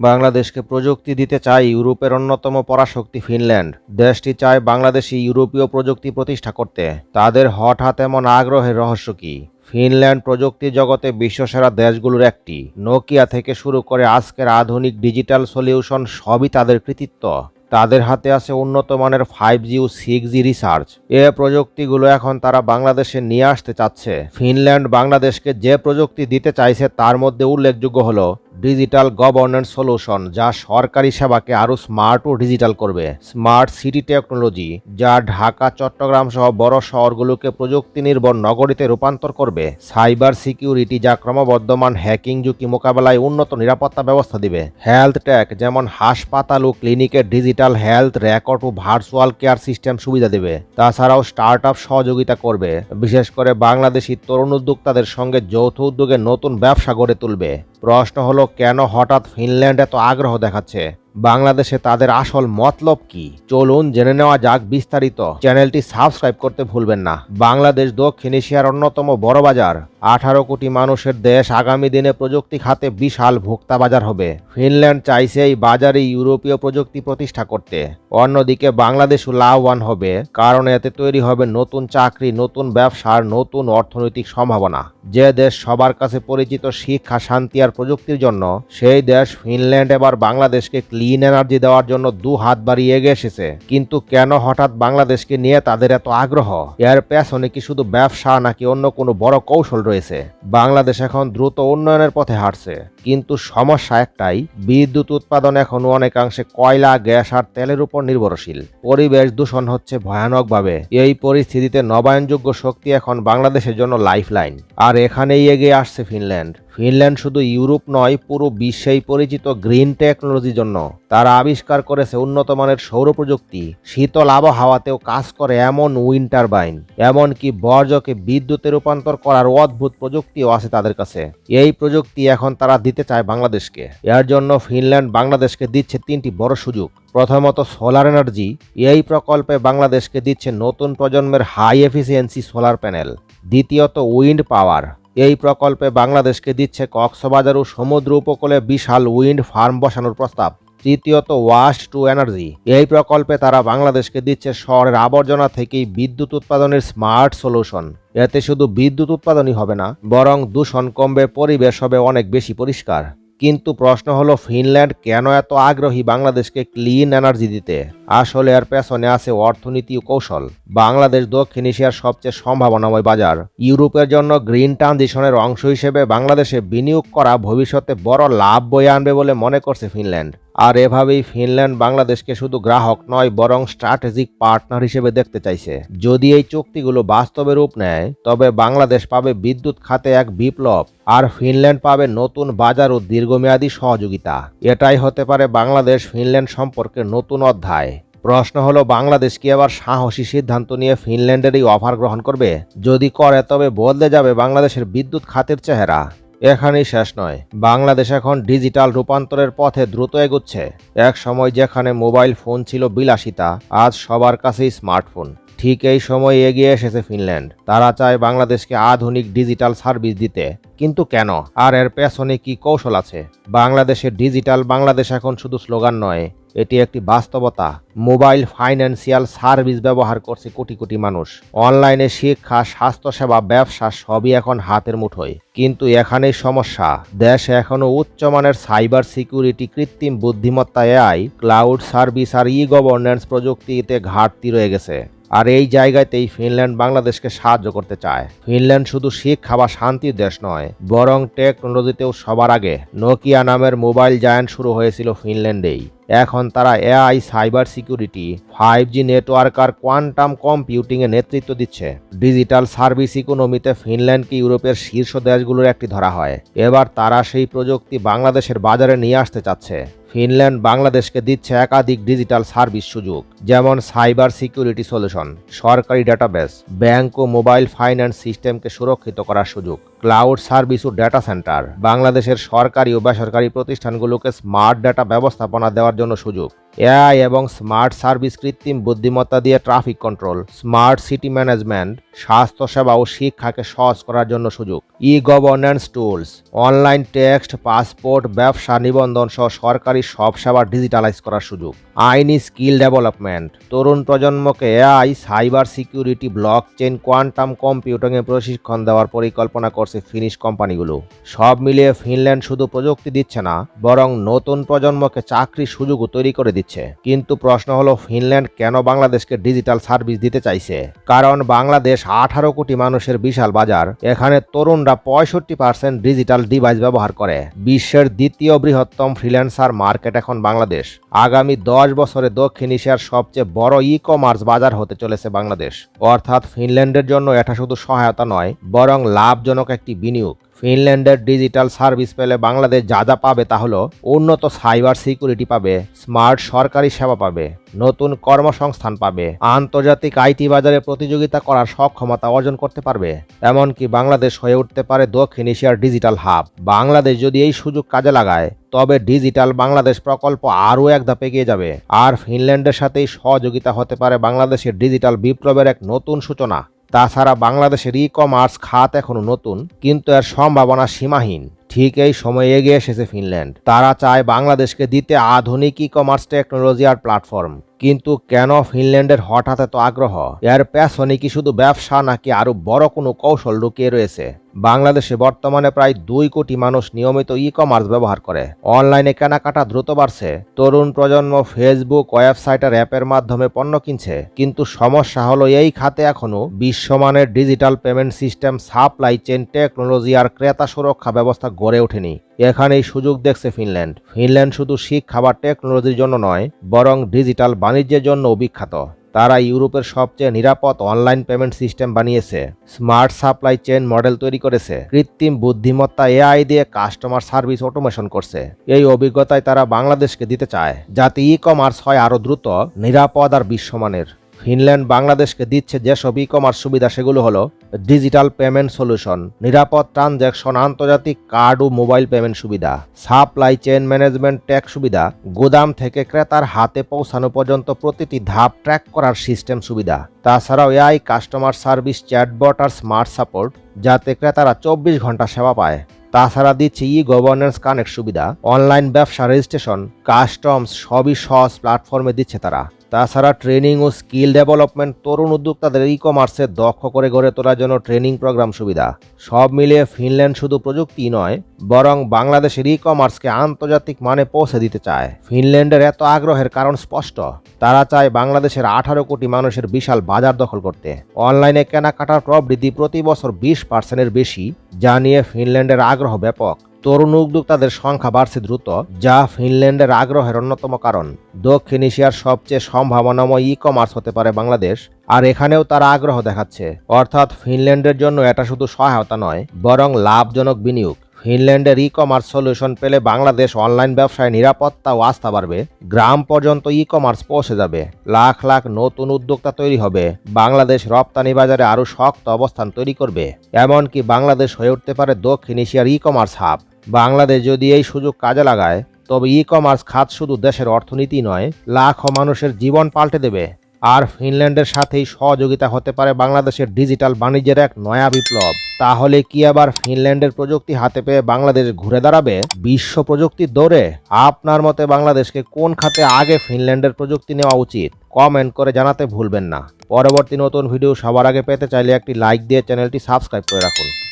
বাংলাদেশকে প্রযুক্তি দিতে চায় ইউরোপের অন্যতম পরাশক্তি ফিনল্যান্ড। দেশটি চায় বাংলাদেশি ইউরোপীয় প্রযুক্তি প্রতিষ্ঠা করতে। তাদের হঠাৎ এমন আগ্রহের রহস্য কি? ফিনল্যান্ড প্রযুক্তি জগতে বিশ্বসেরা দেশগুলোর একটি। নোকিয়া থেকে শুরু করে আজকের আধুনিক ডিজিটাল সলিউশন সবই তাদের কৃতিত্ব। তাদের হাতে আছে উন্নত মানের ফাইভ জি ও সিক্স জি রিসার্চ এ প্রযুক্তিগুলো এখন তারা বাংলাদেশে নিয়ে আসতে চাচ্ছে। ফিনল্যান্ড বাংলাদেশকে যে প্রযুক্তি দিতে চাইছে তার মধ্যে উল্লেখযোগ্য হলো ডিজিটাল গভর্নেন্স সলিউশন, যা সরকারি সেবাকে আরও স্মার্ট ও ডিজিটাল করবে। স্মার্ট সিটি টেকনোলজি যা ঢাকা, চট্টগ্রাম সহ বড় শহরগুলোকে প্রযুক্তি নির্ভর নগরীতে রূপান্তর করবে। সাইবার সিকিউরিটি যা ক্রমবর্ধমান হ্যাকিং ঝুঁকি মোকাবেলায় উন্নত নিরাপত্তা ব্যবস্থা দিবে। হেলথ টেক যেমন হাসপাতাল ও ক্লিনিকের ডিজিটাল হেলথ রেকর্ড ও ভার্চুয়াল কেয়ার সিস্টেম সুবিধা দেবে। তাছাড়াও স্টার্ট আপ সহযোগিতা করবে। বিশেষ করে বাংলাদেশি তরুণ উদ্যোক্তাদের সঙ্গে যৌথ উদ্যোগে নতুন ব্যবসা গড়ে তুলবে। প্রশ্ন হলো, কেন হঠাৎ ফিনল্যান্ড এত আগ্রহ দেখাচ্ছে? বাংলাদেশে তাদের আসল মতলব কি? চলুন জেনে নেওয়া যাক বিস্তারিত। চ্যানেলটি সাবস্ক্রাইব করতে ভুলবেন না। বাংলাদেশ দক্ষিণ এশিয়ার অন্যতম বড় বাজার। আঠারো কোটি মানুষের দেশ আগামী দিনে প্রযুক্তি খাতে বিশাল ভোক্তা বাজার হবে। ফিনল্যান্ড চাইছে এই বাজারে ইউরোপীয় প্রযুক্তি প্রতিষ্ঠা করতে। অন্যদিকে বাংলাদেশও লাভবান হবে, কারণ এতে তৈরি হবে নতুন চাকরি, নতুন ব্যবসার নতুন অর্থনৈতিক সম্ভাবনা। যে দেশ সবার কাছে পরিচিত শিক্ষা, শান্তি আর প্রযুক্তির জন্য, সেই দেশ ফিনল্যান্ড এবার বাংলাদেশকে ক্লিন এনার্জি দেওয়ার জন্য দু হাত বাড়িয়ে এগিয়ে এসেছে। কিন্তু কেন হঠাৎ বাংলাদেশকে নিয়ে তাদের এত আগ্রহ? এর পেছনে কি শুধু ব্যবসা নাকি অন্য কোনো বড় কৌশল রয়েছে? বাংলাদেশ এখন দ্রুত উন্নয়নের পথে হাঁটছে। কিন্তু সমস্যা একটাই, বিদ্যুৎ উৎপাদন এখন অনেকাংশে কয়লা, গ্যাস আর তেলের উপর নির্ভরশীল। পরিবেশ দূষণ হচ্ছে ভয়ানকভাবে। এই পরিস্থিতিতে নবায়নযোগ্য শক্তি এখন বাংলাদেশের জন্য লাইফলাইন। আর এখানেই এগিয়ে আসছে ফিনল্যান্ড। ফিনল্যান্ড শুধু ইউরোপ নয়, পুরো বিশ্বেই পরিচিত গ্রিন টেকনোলজির জন্য। তারা আবিষ্কার করেছে উন্নত মানের সৌর প্রযুক্তি। শীতল আবহাওয়াতেও কাজ করে এমন উইন্ড টারবাইন। এমনকি বর্জ্যকে বিদ্যুতে রূপান্তর করার অদ্ভুত প্রযুক্তিও আছে তাদের কাছে। এই প্রযুক্তি এখন তারা দিতে চায় বাংলাদেশকে। এর জন্য ফিনল্যান্ড বাংলাদেশকে দিচ্ছে তিনটি বড় সুযোগ। প্রথমত সোলার এনার্জি। এই প্রকল্পে বাংলাদেশকে দিচ্ছে নতুন প্রজন্মের হাই এফিসিয়েন্সি সোলার প্যানেল। দ্বিতীয়ত উইন্ড পাওয়ার। এই প্রকল্পে বাংলাদেশকে দিচ্ছে কক্সবাজার ও সমুদ্র উপকূলে বিশাল উইন্ড ফার্ম বসানোর প্রস্তাব। তৃতীয়ত ওয়াশ টু এনার্জি এই প্রকল্পে তারা বাংলাদেশকে দিচ্ছে শহরের আবর্জনা থেকেই বিদ্যুৎ উৎপাদনের স্মার্ট সলিউশন এতে শুধু বিদ্যুৎ উৎপাদনই হবে না, বরং দূষণ কমবে, পরিবেশ হবে অনেক বেশি পরিষ্কার। কিন্তু প্রশ্ন হলো, ফিনল্যান্ড কেন এত আগ্রহী বাংলাদেশকে ক্লিন এনার্জি দিতে? আসলে এর পেছনে আছে অর্থনীতি ও কৌশল। বাংলাদেশ দক্ষিণ এশিয়ার সবচেয়ে সম্ভাবনাময় বাজার। ইউরোপের জন্য গ্রিন ট্রানজিশনের অংশ হিসেবে বাংলাদেশে বিনিয়োগ করা ভবিষ্যতে বড় লাভ বয়ে আনবে বলে মনে করছে ফিনল্যান্ড। আর এভাবেই ফিনল্যান্ড বাংলাদেশকে শুধু গ্রাহক নয়, বরং স্ট্র্যাটেজিক পার্টনার হিসেবে দেখতে চাইছে। যদি এই চুক্তিগুলো বাস্তবে রূপ নেয়, তবে বাংলাদেশ পাবে বিদ্যুৎ খাতে এক বিপ্লব, আর ফিনল্যান্ড পাবে নতুন বাজার ও দীর্ঘমেয়াদী সহযোগিতা। এটাই হতে পারে বাংলাদেশ ফিনল্যান্ড সম্পর্কে নতুন অধ্যায়। প্রশ্ন হলো, বাংলাদেশ কি এবার সাহসী সিদ্ধান্ত নিয়ে ফিনল্যান্ডের এই অফার গ্রহণ করবে? যদি করে, তবে বদলে যাবে বাংলাদেশের বিদ্যুৎ খাতের চেহারা। এখানেই শেষ নয়। বাংলাদেশ এখন ডিজিটাল রূপান্তরের পথে দ্রুত এগুচ্ছে। এক সময় যেখানে মোবাইল ফোন ছিল বিলাসিতা, আজ সবার কাছেই স্মার্টফোন। ঠিক এই সময় এগিয়ে এসেছে ফিনল্যান্ড। তারা চায় বাংলাদেশকে আধুনিক ডিজিটাল সার্ভিস দিতে। কিন্তু কেন? আর এর পেছনে কি কৌশল আছে? বাংলাদেশের ডিজিটাল বাংলাদেশ এখন শুধু স্লোগান নয়, এটি একটি বাস্তবতা। মোবাইল ফাইন্যান্সিয়াল সার্ভিস ব্যবহার করছে কোটি কোটি মানুষ। অনলাইনে শিক্ষা, স্বাস্থ্যসেবা, ব্যবসা সবই এখন হাতের মুঠোয়। কিন্তু এখানেই সমস্যা। দেশে এখনও উচ্চমানের সাইবার সিকিউরিটি, কৃত্রিম বুদ্ধিমত্তা, এআই, ক্লাউড সার্ভিস আর ই গভর্নেন্স প্রযুক্তিতে ঘাটতি রয়ে গেছে। আর এই জায়গাতেই ফিনল্যান্ড বাংলাদেশকে সাহায্য করতে চায়। ফিনল্যান্ড শুধু শিক্ষা বা শান্তির দেশ নয়, বরং টেকনোলজিতেও সবার আগে। নোকিয়া নামের মোবাইল জায়ান্ট শুরু হয়েছিল ফিনল্যান্ডেই। এখন তারা AI, cyber security, five G network আর কোয়ান্টাম কম্পিউটিংয়ে নেতৃত্ব দিচ্ছে। ডিজিটাল সার্ভিস ইকোনমিতে ফিনল্যান্ডকে ইউরোপের শীর্ষ দেশগুলোর একটি ধরা হয়। এবার তারা সেই প্রযুক্তি বাংলাদেশের বাজারে নিয়ে আসতে চাচ্ছে। ফিনল্যান্ড বাংলাদেশকে দিচ্ছে একাধিক ডিজিটাল সার্ভিস সুযোগ, যেমন সাইবার সিকিউরিটি সলিউশন, সরকারি ডাটাবেস, ব্যাংক ও মোবাইল ফাইন্যান্স সিস্টেমকে সুরক্ষিত করার সুযোগ, ক্লাউড সার্ভিস ও ডেটা সেন্টার। বাংলাদেশের সরকারি ও বেসরকারি প্রতিষ্ঠানগুলোকে স্মার্ট ডাটা ব্যবস্থাপনা দেওয়ার জন্য সুযোগ। এআই এবং স্মার্ট সার্ভিস কৃত্রিম বুদ্ধিমত্তা দিয়ে traffic control, smart city management, স্বাস্থ্যসেবা ও শিক্ষাকে সহজ করার জন্য সুযোগ। E governance tools online text passport ব্যবসা নিবন্ধন সহ সরকারি সব সেবা ডিজিটালাইজ করার সুযোগ। আইনি স্কিল ডেভেলপমেন্ট তরুণ প্রজন্মকে AI cyber security blockchain quantum কম্পিউটিংয়ে প্রশিক্ষণ দেওয়ার পরিকল্পনা করছে ফিনিশ কোম্পানিগুলো সব মিলিয়ে ফিনল্যান্ড শুধু প্রযুক্তি দিচ্ছে না, বরং নতুন প্রজন্মকে চাকরির সুযোগও তৈরি করে দিচ্ছে। কিন্তু প্রশ্ন হলো, ফিনল্যান্ড কেন বাংলাদেশকে ডিজিটাল সার্ভিস দিতে চাইছে? কারণ বাংলাদেশ আঠারো কোটি মানুষের বিশাল বাজার। এখানে তরুণরা পঁয়ষট্টি পার্সেন্ট ডিজিটাল ডিভাইস ব্যবহার করে। বিশ্বের দ্বিতীয় বৃহত্তম ফ্রিল্যান্সার মার্কেট এখন বাংলাদেশ। আগামী দশ বছরে দক্ষিণ এশিয়ার সবচেয়ে বড় ই কমার্স বাজার হতে চলেছে বাংলাদেশ। অর্থাৎ ফিনল্যান্ডের জন্য এটা শুধু সহায়তা নয়, বরং লাভজনক একটি বিনিয়োগ। ফিনল্যান্ডের ডিজিটাল সার্ভিস পেলে বাংলাদেশ যা যা পাবে তা হলো উন্নত সাইবার সিকিউরিটি পাবে, স্মার্ট সরকারি সেবা পাবে, নতুন কর্মসংস্থান পাবে, আন্তর্জাতিক আইটি বাজারে প্রতিযোগিতা করার সক্ষমতা অর্জন করতে পারবে। এমনকি বাংলাদেশ হয়ে উঠতে পারে দক্ষিণ এশিয়ার ডিজিটাল হাব। বাংলাদেশ যদি এই সুযোগ কাজে লাগায়, তবে ডিজিটাল বাংলাদেশ প্রকল্প আরও এক ধাপ এগিয়ে যাবে। আর ফিনল্যান্ডের সাথেই সহযোগিতা হতে পারে বাংলাদেশের ডিজিটাল বিপ্লবের এক নতুন সূচনা। তাছাড়া বাংলাদেশের ই কমার্স খাত এখনও নতুন, কিন্তু এর সম্ভাবনা সীমাহীন। ঠিক এই সময়ে এগিয়ে এসেছে ফিনল্যান্ড। তারা চায় বাংলাদেশকে দিতে আধুনিক ই কমার্স টেকনোলজি আর প্ল্যাটফর্ম কিন্তু কেন ফিনল্যান্ডের হঠাৎ এত আগ্রহ? এর পেছনে কি শুধু ব্যবসা নাকি আরও বড় কোনো কৌশল লুকিয়ে রয়েছে? বাংলাদেশে বর্তমানে প্রায় দুই কোটি মানুষ নিয়মিত ই কমার্স ব্যবহার করে। অনলাইনে কেনাকাটা দ্রুত বাড়ছে। তরুণ প্রজন্ম ফেসবুক ওয়েবসাইট আর অ্যাপের মাধ্যমে পণ্য কিনছে। কিন্তু সমস্যা হলো এই খাতে এখনও বিশ্বমানের digital payment system, supply chain technology আর ক্রেতা সুরক্ষা ব্যবস্থা গড়ে ওঠেনি। এখানেই সুযোগ দেখছে ফিনল্যান্ড। ফিনল্যান্ড শুধু শিক্ষা বা টেকনোলজির জন্য নয়, বরং ডিজিটাল বাণিজ্যের জন্য বিখ্যাত। তারা ইউরোপের সবচেয়ে নিরাপদ অনলাইন পেমেন্ট সিস্টেম বানিয়েছে। স্মার্ট সাপ্লাই চেন মডেল তৈরি করেছে। কৃত্রিম বুদ্ধিমত্তা এআই দিয়ে কাস্টমার সার্ভিস অটোমেশন করছে। এই অভিজ্ঞতায় তারা বাংলাদেশকে দিতে চায়। যাতে ই কমার্স হয় আরও দ্রুত, নিরাপদ আর বিশ্বমানের। ফিনল্যান্ড বাংলাদেশকে দিচ্ছে যেসব ই কমার্স সুবিধা, সেগুলো হলো ডিজিটাল পেমেন্ট সলিউশন, নিরাপদ ট্রানজ্যাকশন, আন্তর্জাতিক কার্ড ও মোবাইল পেমেন্ট সুবিধা, সাপ্লাই চেইন ম্যানেজমেন্ট ট্যাক্স সুবিধা, গোদাম থেকে ক্রেতার হাতে পৌঁছানো পর্যন্ত প্রতিটি ধাপ ট্র্যাক করার সিস্টেম সুবিধা। তাছাড়াও এআই, কাস্টমার সার্ভিস, চ্যাটবট আর স্মার্ট সাপোর্ট, যাতে ক্রেতারা চব্বিশ ঘণ্টা সেবা পায়। তাছাড়া দিচ্ছে ই গভর্নেন্স কানেক্ট সুবিধা, অনলাইন ব্যবসা রেজিস্ট্রেশন, কাস্টমস, সবই সহজ প্ল্যাটফর্মে দিচ্ছে তারা। তাছাড়া ট্রেনিং ও স্কিল ডেভেলপমেন্ট তরুণ উদ্যোক্তাদের ই কমার্সে দক্ষ করে গড়ে তোলার জন্য ট্রেনিং প্রোগ্রাম সুবিধা। সব মিলিয়ে ফিনল্যান্ড শুধু প্রযুক্তি নয়, বরং বাংলাদেশের ই কমার্সকে আন্তর্জাতিক মানে পৌঁছে দিতে চায়। ফিনল্যান্ডের এত আগ্রহের কারণ স্পষ্ট। তারা চায় বাংলাদেশের আঠারো কোটি মানুষের বিশাল বাজার দখল করতে। অনলাইনে কেনাকাটার প্রবৃদ্ধি প্রতি বছর বিশ পার্সেন্টের বেশি, যা নিয়ে ফিনল্যান্ডের আগ্রহ ব্যাপক। তরুণ উদ্যোক্তাদের সংখ্যা বাড়ছে দ্রুত, যা ফিনল্যান্ডের আগ্রহের অন্যতম কারণ। দক্ষিণ এশিয়ার সবচেয়ে সম্ভাবনাময় ই কমার্স হতে পারে বাংলাদেশ, আর এখানেও তারা আগ্রহ দেখাচ্ছে। অর্থাৎ ফিনল্যান্ডের জন্য এটা শুধু সহায়তা নয়, বরং লাভজনক বিনিয়োগ। ফিনল্যান্ডের ই কমার্স সলিউশন পেলে বাংলাদেশ অনলাইন ব্যবসায় নিরাপত্তা ও আস্থা বাড়বে, গ্রাম পর্যন্ত ই কমার্স পৌঁছে যাবে। লাখ লাখ নতুন উদ্যোক্তা তৈরি হবে, বাংলাদেশ রপ্তানি বাজারে আরও শক্ত অবস্থান তৈরি করবে। এমনকি বাংলাদেশ হয়ে উঠতে পারে দক্ষিণ এশিয়ার ই কমার্স হাব বাংলাদেশ যদি এই সুযোগ কাজে লাগায়, তবে ই কমার্স খাত শুধু দেশের অর্থনীতি নয়, লাখো মানুষের জীবন পাল্টে দেবে। আর ফিনল্যান্ডের সাথেই সহযোগিতা হতে পারে বাংলাদেশের ডিজিটাল বাণিজ্যের এক নয়া বিপ্লব। তাহলে কি আবার ফিনল্যান্ডের প্রযুক্তি হাতে পেয়ে বাংলাদেশ ঘুরে দাঁড়াবে? বিশ্ব প্রযুক্তির দৌড়ে। আপনার মতে বাংলাদেশকে কোন খাতে আগে ফিনল্যান্ডের প্রযুক্তি নেওয়া উচিত? কমেন্ট করে জানাতে ভুলবেন না। পরবর্তী নতুন ভিডিও সবার আগে পেতে চাইলে একটি লাইক দিয়ে চ্যানেলটি সাবস্ক্রাইব করে রাখুন।